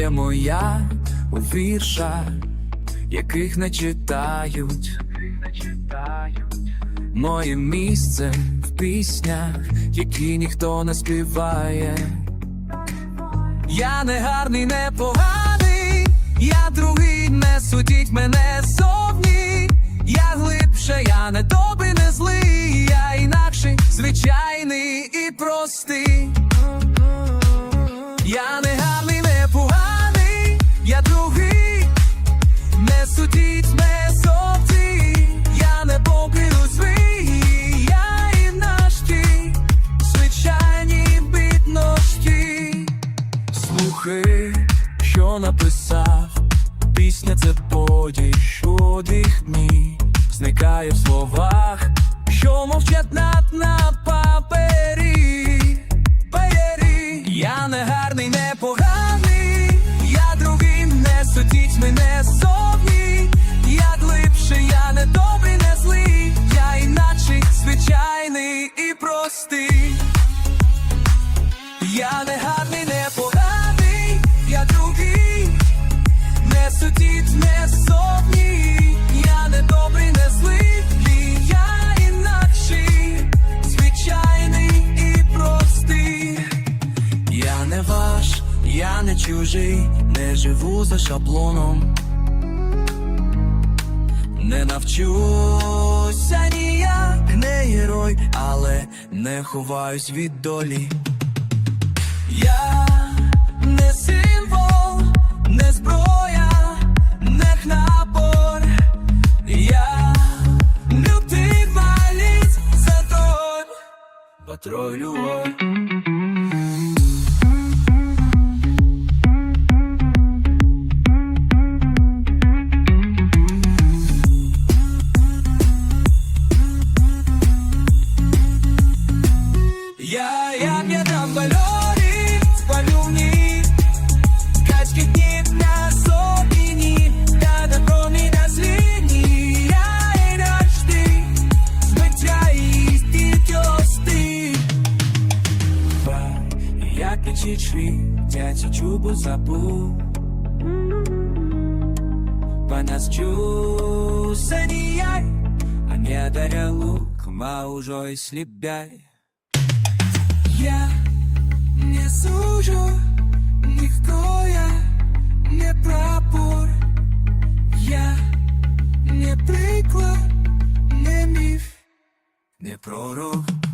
Доля моя у віршах, яких не читають. Моє місце в піснях, які ніхто не співає. Я не гарний, не поганий, я другий, не судіть мене зовні. Я глибше, я не добрий, не злий, я інакший, звичайний і простий. Слухи, що написав, пісня це подіж, одих мій зникає в словах, що мовчать над на папері. Папері. Я не гарний, не поганий, я другий, не судіть мене зовні. Я глибше, я не добрий, не злий, я інакший, звичайний і простий. Я не чужий, не живу за шаблоном. Не навчуся ніяк, не герой, але не ховаюсь від долі. Я не символ, не зброя, не хнапор. Я лютий валіць за той патрулював. Печі світять, чубу забув По нас ніяй, а не даря лук, ма уже я не сужу, ніхто я не прапор, я не приклад, не міф, не пророк.